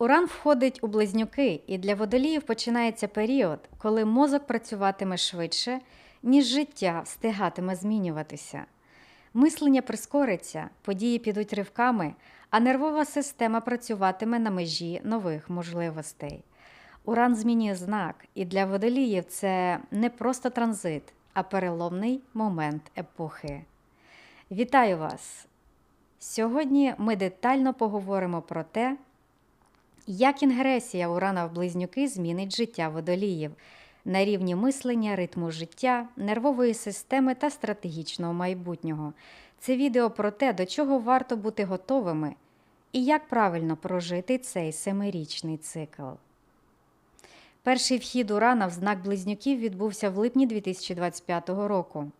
Уран входить у близнюки, і для водоліїв починається період, коли мозок працюватиме швидше, ніж життя встигатиме змінюватися. Мислення прискориться, події підуть ривками, а нервова система працюватиме на межі нових можливостей. Уран змінює знак, і для водоліїв це не просто транзит, а переломний момент епохи. Вітаю вас! Сьогодні ми детально поговоримо про те, як інгресія урана в близнюки змінить життя водоліїв на рівні мислення, ритму життя, нервової системи та стратегічного майбутнього. Це відео про те, до чого варто бути готовими і як правильно прожити цей семирічний цикл. Перший вхід урана в знак близнюків відбувся в липні 2025 року.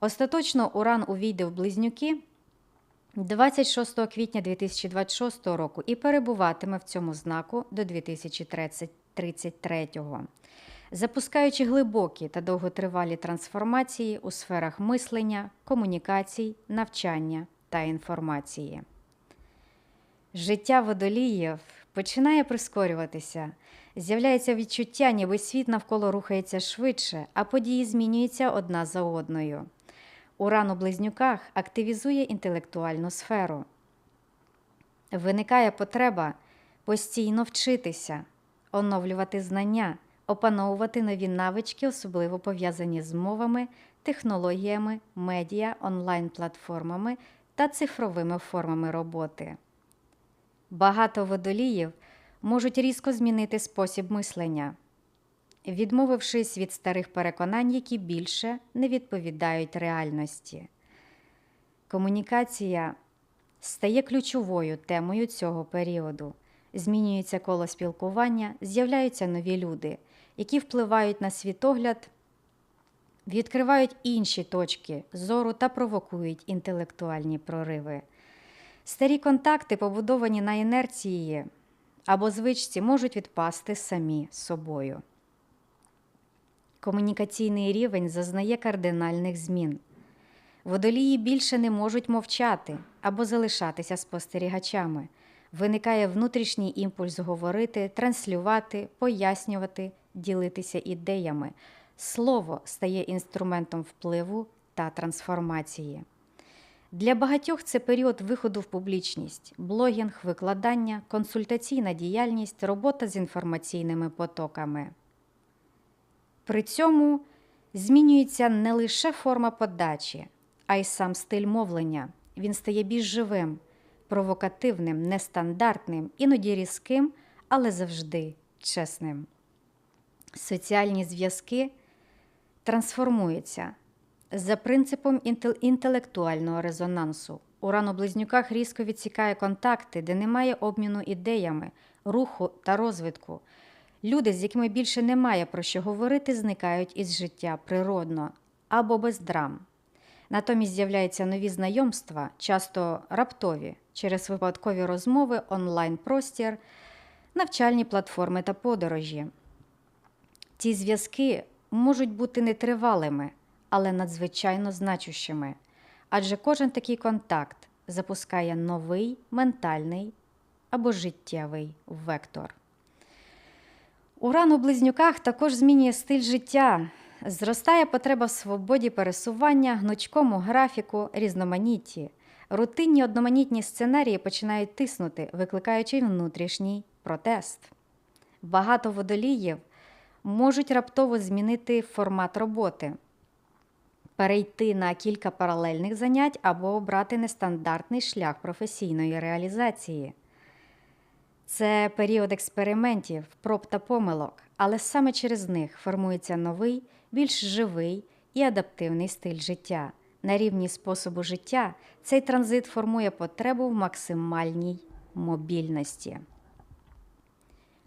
Остаточно уран увійде в близнюки 26 квітня 2026 року і перебуватиме в цьому знаку до 2033, запускаючи глибокі та довготривалі трансформації у сферах мислення, комунікацій, навчання та інформації. Життя водоліїв починає прискорюватися. З'являється відчуття, ніби світ навколо рухається швидше, а події змінюються одна за одною. Уран у близнюках активізує інтелектуальну сферу. Виникає потреба постійно вчитися, оновлювати знання, опановувати нові навички, особливо пов'язані з мовами, технологіями, медіа, онлайн-платформами та цифровими формами роботи. Багато водоліїв можуть різко змінити спосіб мислення, відмовившись від старих переконань, які більше не відповідають реальності. Комунікація стає ключовою темою цього періоду. Змінюється коло спілкування, з'являються нові люди, які впливають на світогляд, відкривають інші точки зору та провокують інтелектуальні прориви. Старі контакти, побудовані на інерції або звичці, можуть відпасти самі собою. Комунікаційний рівень зазнає кардинальних змін. Водолії більше не можуть мовчати або залишатися спостерігачами. Виникає внутрішній імпульс говорити, транслювати, пояснювати, ділитися ідеями. Слово стає інструментом впливу та трансформації. Для багатьох це період виходу в публічність, блогінг, викладання, консультаційна діяльність, робота з інформаційними потоками. При цьому змінюється не лише форма подачі, а й сам стиль мовлення. Він стає більш живим, провокативним, нестандартним, іноді різким, але завжди чесним. Соціальні зв'язки трансформуються за принципом інтелектуального резонансу. Уран у близнюках різко відсікає контакти, де немає обміну ідеями, руху та розвитку. Люди, з якими більше немає про що говорити, зникають із життя природно або без драм. Натомість з'являються нові знайомства, часто раптові, через випадкові розмови, онлайн-простір, навчальні платформи та подорожі. Ці зв'язки можуть бути нетривалими, але надзвичайно значущими, адже кожен такий контакт запускає новий ментальний або життєвий вектор. Уран у близнюках також змінює стиль життя. Зростає потреба в свободі пересування, гнучкому графіку, різноманітті. Рутинні одноманітні сценарії починають тиснути, викликаючи внутрішній протест. Багато водоліїв можуть раптово змінити формат роботи, перейти на кілька паралельних занять або обрати нестандартний шлях професійної реалізації. Це період експериментів, проб та помилок, але саме через них формується новий, більш живий і адаптивний стиль життя. На рівні способу життя цей транзит формує потребу в максимальній мобільності.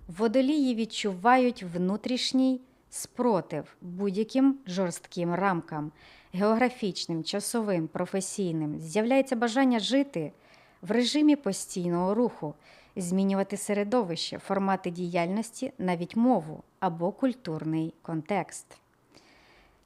Водолії відчувають внутрішній спротив будь-яким жорстким рамкам, географічним, часовим, професійним. З'являється бажання жити в режимі постійного руху змінювати середовище, формати діяльності, навіть мову або культурний контекст.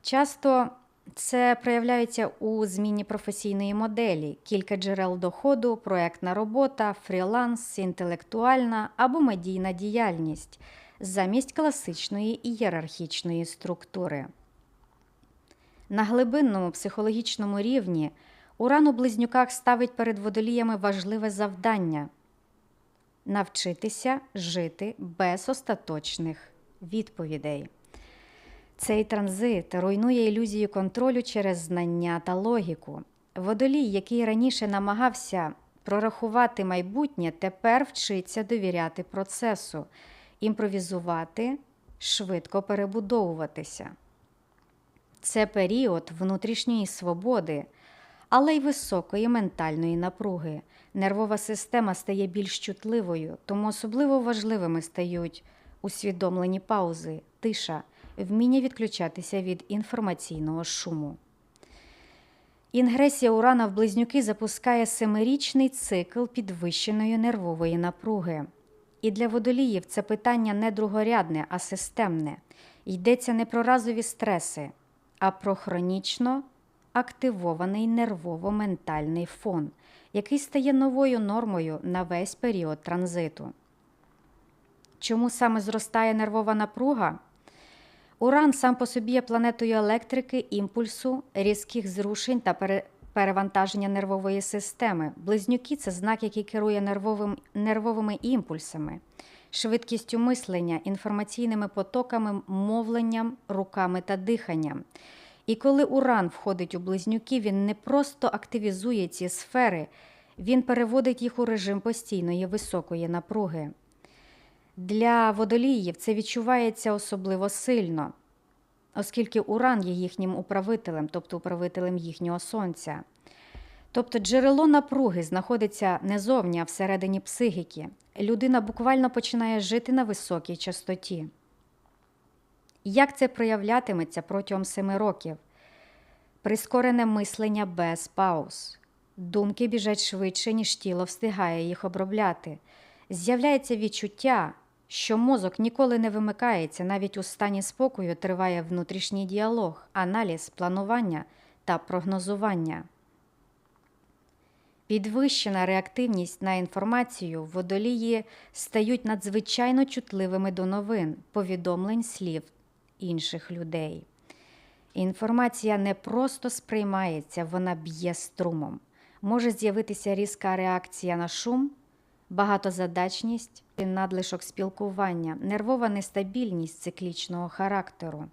Часто Це проявляється у зміні професійної моделі, кілька джерел доходу, проектна робота, фріланс, інтелектуальна або медійна діяльність замість класичної ієрархічної структури. На глибинному психологічному рівні Уран у близнюках ставить перед водоліями важливе завдання навчитися жити без остаточних відповідей. Цей транзит руйнує ілюзію контролю через знання та логіку. Водолій, який раніше намагався прорахувати майбутнє, тепер вчиться довіряти процесу, імпровізувати, швидко перебудовуватися. Це період внутрішньої свободи, але й високої ментальної напруги. Нервова система стає більш чутливою, тому особливо важливими стають усвідомлені паузи, тиша, вміння відключатися від інформаційного шуму. Інгресія урана в близнюки запускає семирічний цикл підвищеної нервової напруги. І для водоліїв це питання не другорядне, а системне. Йдеться не про разові стреси, а про хронічно активований нервово-ментальний фон, який стає новою нормою на весь період транзиту. Чому саме зростає нервова напруга? Уран сам по собі є планетою електрики, імпульсу, різких зрушень та перевантаження нервової системи. Близнюки це знак, який керує нервовим, нервовими імпульсами, швидкістю мислення, інформаційними потоками, мовленням, руками та диханням. І коли уран входить у близнюки, він не просто активізує ці сфери, він переводить їх у режим постійної високої напруги. Для водоліїв це відчувається особливо сильно, оскільки уран є їхнім управителем, тобто управителем їхнього сонця. Тобто джерело напруги знаходиться не зовні, а всередині психіки. Людина буквально починає жити на високій частоті. Як це проявлятиметься протягом семи років? Прискорене мислення без пауз. Думки біжать швидше, ніж тіло встигає їх обробляти. З'являється відчуття, що мозок ніколи не вимикається, навіть у стані спокою триває внутрішній діалог, аналіз, планування та прогнозування. Підвищена реактивність на інформацію водолії стають надзвичайно чутливими до новин, повідомлень слів інших людей. Інформація не просто сприймається, вона б'є струмом. Може з'явитися різка реакція на шум, багатозадачність, надлишок спілкування, нервова нестабільність циклічного характеру.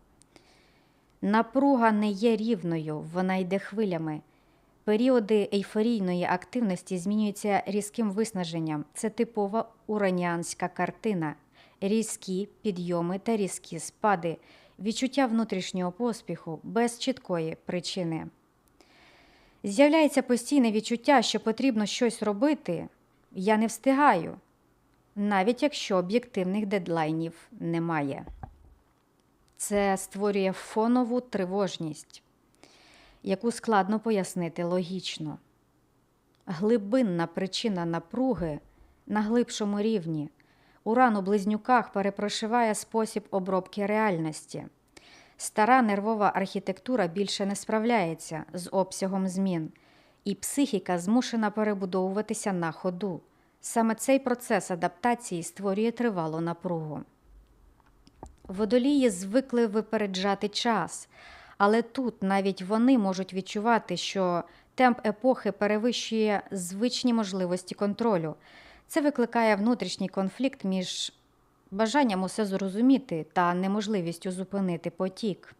Напруга не є рівною, вона йде хвилями. Періоди ейфорійної активності змінюються різким виснаженням. Це типова ураніанська картина, різкі підйоми та різкі спади, відчуття внутрішнього поспіху без чіткої причини. З'являється постійне відчуття, що потрібно щось робити. Я не встигаю, навіть якщо об'єктивних дедлайнів немає. Це створює фонову тривожність, яку складно пояснити логічно. Глибинна причина напруги на глибшому рівні. Уран у близнюках перепрошиває спосіб обробки реальності. Стара нервова архітектура більше не справляється з обсягом змін, і психіка змушена перебудовуватися на ходу. Саме цей процес адаптації створює тривалу напругу. Водолії звикли випереджати час, але тут навіть вони можуть відчувати, що темп епохи перевищує звичні можливості контролю. Це викликає внутрішній конфлікт між бажанням усе зрозуміти та неможливістю зупинити потік.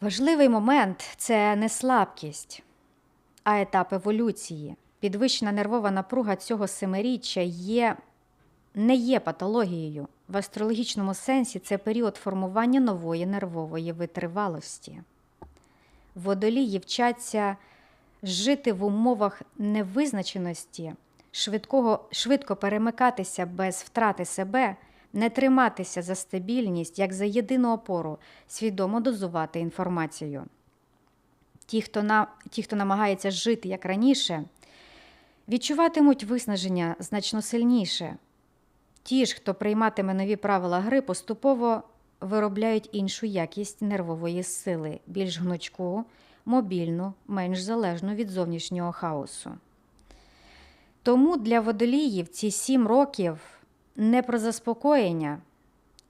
Важливий момент це не слабкість, а етап еволюції. Підвищена нервова напруга цього семиріччя є, не є патологією. В астрологічному сенсі це період формування нової нервової витривалості. Водолії вчаться жити в умовах невизначеності швидкого, швидко перемикатися без втрати себе, не триматися за стабільність, як за єдину опору, свідомо дозувати інформацію. Ті, хто на, ті, хто намагається жити як раніше, відчуватимуть виснаження значно сильніше. Ті ж, хто прийматиме нові правила гри, поступово виробляють іншу якість нервової сили, більш гнучку, мобільну, менш залежну від зовнішнього хаосу. Тому для водоліїв ці сім років не про заспокоєння,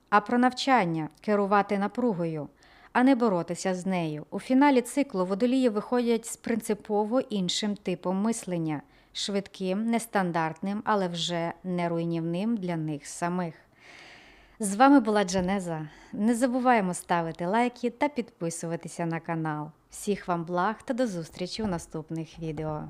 а про навчання керувати напругою, а не боротися з нею. У фіналі циклу водолії виходять з принципово іншим типом мислення швидким, нестандартним, але вже не руйнівним для них самих. З вами була Джанеза. Не забуваємо ставити лайки та підписуватися на канал. Всіх вам благ та до зустрічі у наступних відео.